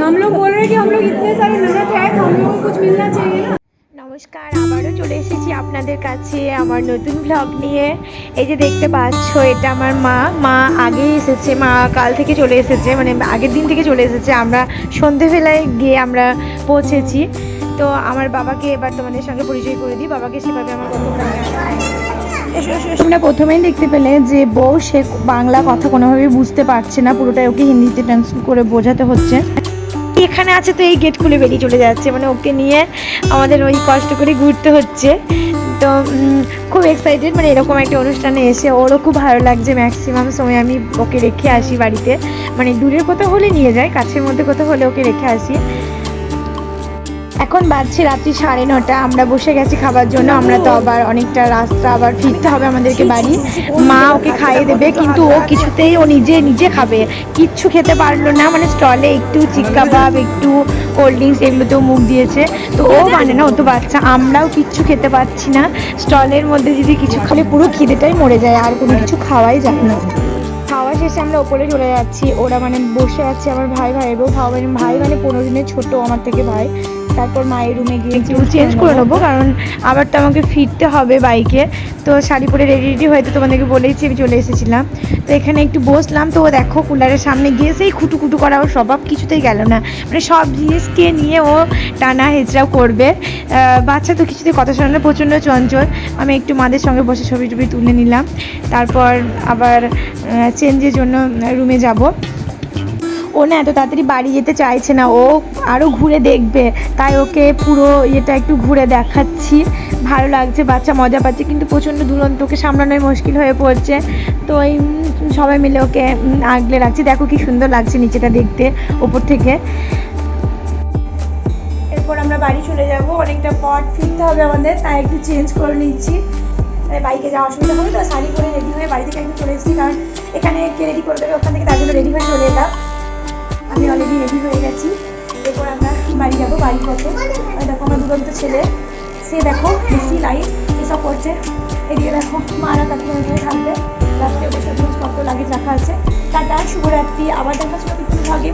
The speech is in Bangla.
हम लोग बोल रहे हैं कि हम लोग इतने सारे मेहनत है तो हम लोग को कुछ मिलना चाहिए ना নমস্কার আবারও চলে এসেছি আপনাদের কাছে আমার নতুন ব্লগ নিয়ে এই যে দেখতে পাচ্ছ এটা আমার মা মা আগেই এসেছে মা কাল থেকে চলে এসেছে মানে আগের দিন থেকে চলে এসেছে আমরা সন্ধেবেলায় গিয়ে আমরা পৌঁছেছি তো আমার বাবাকে এবার তোমাদের সঙ্গে পরিচয় করে দিই বাবাকে সেভাবে আমার কত প্রথমেই দেখতে পেলে যে বউ, সে বাংলা কথা কোনোভাবেই বুঝতে পারছে না, পুরোটাই ওকে হিন্দিতে ট্রান্সলেট করে বোঝাতে হচ্ছে। এখানে আছে তো এই গেট খুলে বেরিয়ে চলে যাচ্ছে মানে ওকে নিয়ে আমাদের ওই কষ্ট করে ঘুরতে হচ্ছে। তো খুব এক্সাইটেড মানে এরকম একটা অনুষ্ঠানে এসে ওরও খুব ভালো লাগছে। ম্যাক্সিমাম সময় আমি ওকে রেখে আসি বাড়িতে। মানে দূরের কোথাও হলে নিয়ে যাই, কাছের মধ্যে কোথাও হলে ওকে রেখে আসি। এখন বাজছে রাত্রি সাড়ে নটা, আমরা বসে গেছি খাবার জন্য, আমরা তো আবার অনেকটা রাস্তা আবার ফিরতে হবে আমাদেরকে বাড়ি। মা ওকে খাইয়ে দেবে, কিন্তু ও কিছুতেই, ও নিজে নিজে খাবে। কিচ্ছু খেতে পারল না মানে স্টলে একটু চিক কাবাব একটু কোল্ড ড্রিঙ্কস এগুলোতেও মুখ দিয়েছে। তো ও মানে না, ও তো বাচ্চা, আমরাও কিচ্ছু খেতে পারছি না। স্টলের মধ্যে যদি কিছু খালে পুরো খিদেটাই মরে যায়, আর কোনো কিছু খাওয়াই যায় না। খাওয়া শেষে আমরা ওপরে চলে যাচ্ছি, ওরা মানে বসে আছে আমার ভাই ভাই বউ, ভাই ভাই মানে পনেরো দিনের ছোট আমার থেকে ভাই। তারপর মায়ের রুমে গিয়ে একটু চেঞ্জ করে নেব কারণ আবার তো আমাকে ফিরতে হবে বাইকে তো শাড়ি পরে রেডি রেডি হয়তো তোমাদেরকে বলেইছি আমি চলে এসেছিলাম। তো এখানে একটু বসলাম তো ও দেখো কুলারের সামনে গিয়ে সেই খুটু খুটু করা ওর স্বভাব কিছুতেই গেল না। মানে সব জিনিসকে নিয়ে ও টানা হেঁচড়াও করবে। বাচ্চা তো কিছুতেই কথা শোনালে প্রচণ্ড চঞ্চল। আমি একটু মাদের সঙ্গে বসে ছবি টবি তুলে নিলাম। তারপর আবার চেঞ্জের জন্য রুমে যাব। ও না এত তাড়াতাড়ি বাড়ি যেতে চাইছে না, ও আরও ঘুরে দেখবে। তাই ওকে পুরো ইয়েটা একটু ঘুরে দেখাচ্ছি। ভালো লাগছে, বাচ্চা মজা পাচ্ছে, কিন্তু প্রচণ্ড দুরন্ত, ওকে সামলানোই মুশকিল হয়ে পড়ছে। তো এই সবাই মিলে ওকে আগলে রাখছি। দেখো কি সুন্দর লাগছে নিচেটা দেখতে, ওপর থেকে। এরপর আমরা বাড়ি চলে যাব। অনেকটা পর ফিরতে হবে আমাদের, তাই একটু চেঞ্জ করে নিচ্ছি। বাইকে যাওয়া অসুবিধা হবে তো শাড়ি করে রেডি হয়ে বাড়ি থেকে একটু চলে এসেছি, কারণ এখানে কে রেডি করে দেবে, ওখান থেকে তার জন্য রেডি হয়ে চলে এলাম। আমি অলরেডি রেডি হয়ে গেছি। এরপর আমরা বাড়ি যাব, বাড়ি পথে। দেখো, আমার দুরন্ত ছেলে। সে দেখো বেশি লাইট এসব করছে। এদিকে দেখো মারা তাকে হয়ে থাকবে। লাস্টে বসে কত লাগে রাখা আছে। তার শুভরাত্রি। আবার দেখা কিছু ভাগে।